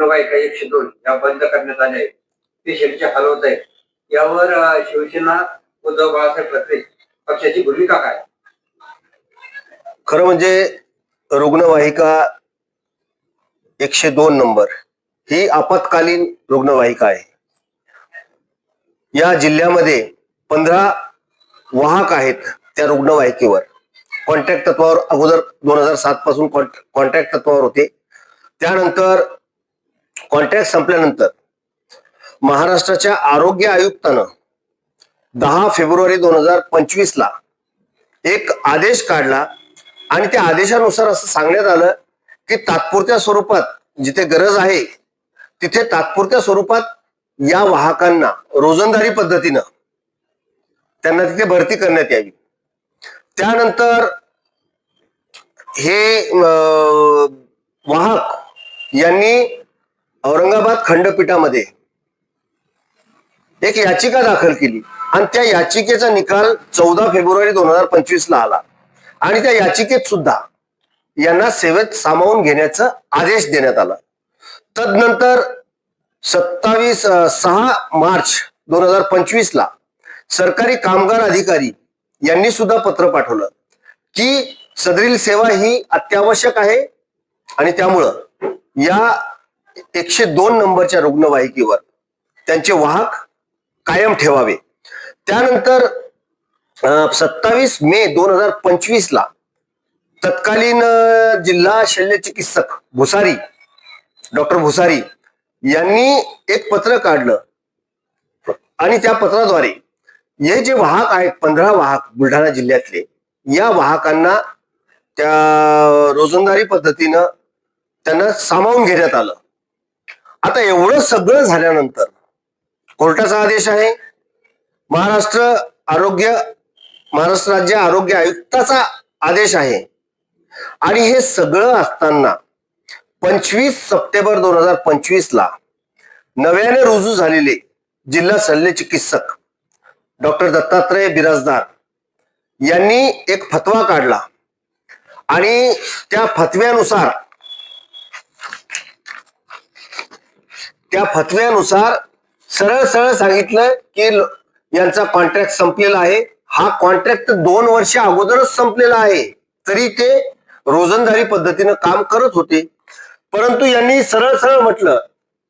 रुग्णवाहिका एकशे दोन या बंद करण्यात आल्या आहेत पेशंटचे हलवत आहेत. यावर शिवसेना उद्धव बाळासाहेब ठाकरे पक्षाची भूमिका काय? खरं म्हणजे रुग्णवाहिका एकशे दोन नंबर ही आपत्कालीन रुग्णवाहिका आहे. या जिल्ह्यामध्ये पंधरा वाहक आहेत त्या रुग्णवाहिकेवर. कॉन्ट्रॅक्ट तत्वावर अगोदर दोन हजार सात पासून कॉन्ट्रॅक्ट तत्वावर होते. त्यानंतर कॉन्ट्रॅक्ट संपल्यानंतर महाराष्ट्राच्या आरोग्य आयुक्तानं दहा फेब्रुवारी दोन हजार पंचवीस ला एक आदेश काढला आणि त्या आदेशानुसार असं सांगण्यात आलं की तात्पुरत्या स्वरूपात जिथे गरज आहे तिथे तात्पुरत्या स्वरूपात या वाहकांना रोजंदारी पद्धतीनं त्यांना तिथे भरती करण्यात यावी. त्यानंतर हे अं, वाहक यांनी औरंगाबाद खंडपीठामध्ये. एक याचिका दाखल केली. आणि त्या याचिकेचा निकाल चौदा फेब्रुवारी दोन हजार पंचवीस ला आला. आणि त्या याचिकेत सुद्धा यांना सेवेत सामावून घेण्याचा आदेश देण्यात आला. तदनंतर सत्तावीस सहा मार्च दोन हजार पंचवीस ला सरकारी कामगार अधिकारी यांनी सुद्धा पत्र पाठवलं की सदरील सेवा ही अत्यावश्यक आहे आणि त्यामुळं या एकशे दोन नंबरच्या रुग्णवाहिकेवर त्यांचे वाहक कायम ठेवावे. त्यानंतर सत्तावीस मे दोन हजार पंचवीस ला तत्कालीन जिल्हा शल्य चिकित्सक भुसारी डॉक्टर भुसारी यांनी एक पत्र काढलं. आणि त्या पत्राद्वारे हे जे वाहक आहेत पंधरा वाहक बुलढाणा जिल्ह्यातले या वाहकांना त्या रोजंदारी पद्धतीनं त्यांना सामावून घेण्यात आलं. आता एवढं सगळं झाल्यानंतर कोर्टाचा आदेश आहे. महाराष्ट्र आरोग्य महाराष्ट्र राज्य आरोग्य आयुक्ताचा आदेश आहे. आणि हे सगळं असताना पंचवीस सप्टेंबर दोन हजार पंचवीस ला नव्याने रुजू झालेले जिल्हा शल्य चिकित्सक डॉक्टर दत्तात्रय बिराजदार यांनी एक फतवा काढला. आणि त्या फतव्यानुसार त्या फतव्यानुसार सरळ सरळ सांगितलं की यांचा कॉन्ट्रॅक्ट संपलेला आहे. हा कॉन्ट्रॅक्ट दोन वर्ष अगोदरच संपलेला आहे. तरी ते रोजंदारी पद्धतीनं काम करत होते. परंतु यांनी सरळ सरळ म्हटलं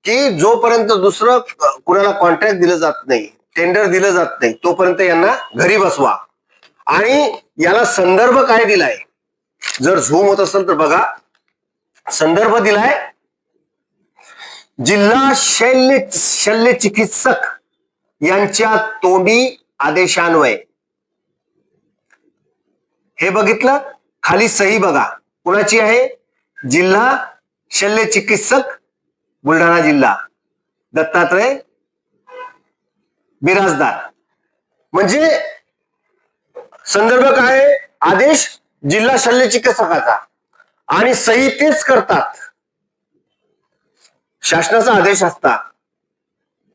की जोपर्यंत दुसरं कुणाला कॉन्ट्रॅक्ट दिलं जात नाही टेंडर दिलं जात नाही तोपर्यंत यांना घरी बसवा. आणि याला संदर्भ काय दिलाय? जर झूम होत असेल तर बघा. संदर्भ दिलाय जिल्हा शल्य शल्य चिकित्सक यांच्या तोंडी आदेशान्वये. हे बघितलं? खाली सही बघा. कुणाची आहे? जिल्हा शल्य चिकित्सक बुलढाणा जिल्हा. दत्तात्रय बिराजदार. म्हणजे संदर्भ काय आदेश जिल्हा शल्य चिकित्सकाचा. आणि सही तेच करतात. शासनाचा आदेश असता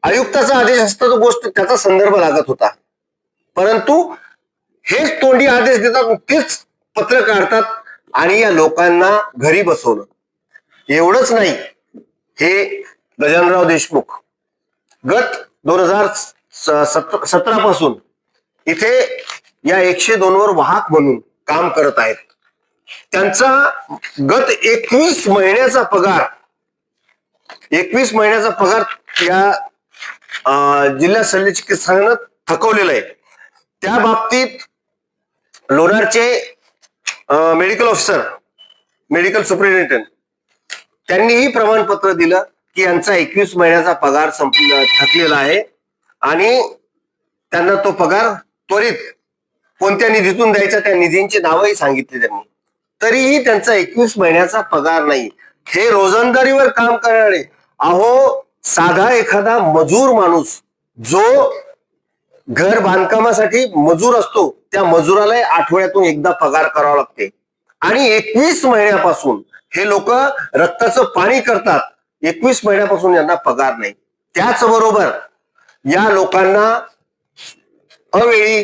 आयुक्ताचा आदेश असता तो गोष्ट त्याचा संदर्भ लागत होता. परंतु हेच तोंडी आदेश देतात तेच पत्र काढतात आणि या लोकांना घरी बसवलं एवढंच नाही हे गजानराव देशमुख गत दोन हजार सतरा पासून इथे या एकशे दोन वर वाहक म्हणून काम करत आहेत. त्यांचा गत एकवीस महिन्याचा पगार एकवीस महिन्याचा पगार या जिल्हा शल्य चिकित्सकानं थकवलेला आहे. त्या बाबतीत लोणारचे मेडिकल ऑफिसर मेडिकल सुपरिटेंडंट त्यांनीही प्रमाणपत्र दिलं की यांचा एकवीस महिन्याचा पगार संपला थकलेला आहे आणि त्यांना तो पगार त्वरित कोणत्या निधीतून द्यायचा त्या निधींची नावही सांगितली त्यांनी. तरीही त्यांचा एकवीस महिन्याचा पगार नाही. हे रोजंदारीवर काम करणारे. अहो साधा एखादा मजूर माणूस जो घर बांधकामासाठी मजूर असतो त्या मजुराला आठवड्यातून एकदा पगार करावा लागते. आणि एकवीस महिन्यापासून हे लोक रक्ताचं पाणी करतात एकवीस महिन्यापासून यांना पगार नाही. त्याचबरोबर या लोकांना अवेळी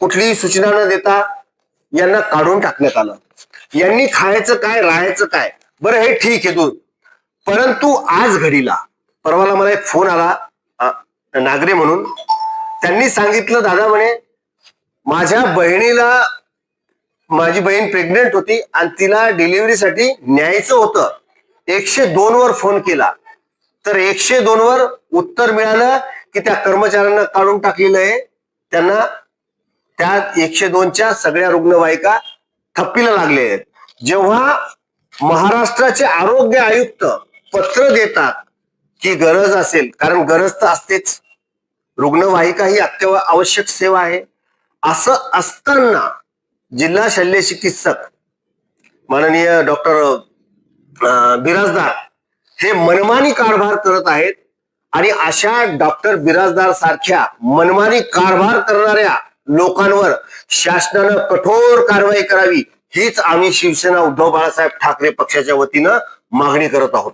कुठलीही सूचना न देता यांना काढून टाकण्यात आलं. यांनी खायचं काय राहायचं काय बरं हे ठीक आहे तू परंतु आज घडीला परवाला मला एक फोन आला नागरे म्हणून. त्यांनी सांगितलं दादा म्हणे माझ्या बहिणीला माझी बहीण प्रेग्नेंट होती आणि तिला डिलिव्हरीसाठी न्यायचं होतं. एकशे दोन वर फोन केला. तर एकशे दोन वर उत्तर मिळालं की त्या कर्मचाऱ्यांना काढून टाकलेलं आहे. त्यांना त्या एकशे दोनच्या सगळ्या रुग्णवाहिका थप्पीला लागले आहेत. जेव्हा महाराष्ट्राचे आरोग्य आयुक्त पत्र देतात की गरज असेल कारण गरज तर असतेच. रुग्णवाहिका ही अत्यव आवश्यक सेवा आहे. असं असताना जिल्हा शल्य चिकित्सक माननीय डॉक्टर बिराजदार हे मनमानी कारभार करत आहेत आणि अशा डॉक्टर बिराजदार सारख्या मनमानी कारभार करणाऱ्या लोकांवर शासनानं कठोर कारवाई करावी हीच आम्ही शिवसेना उद्धव बाळासाहेब ठाकरे पक्षाच्या वतीनं मागणी करत आहोत.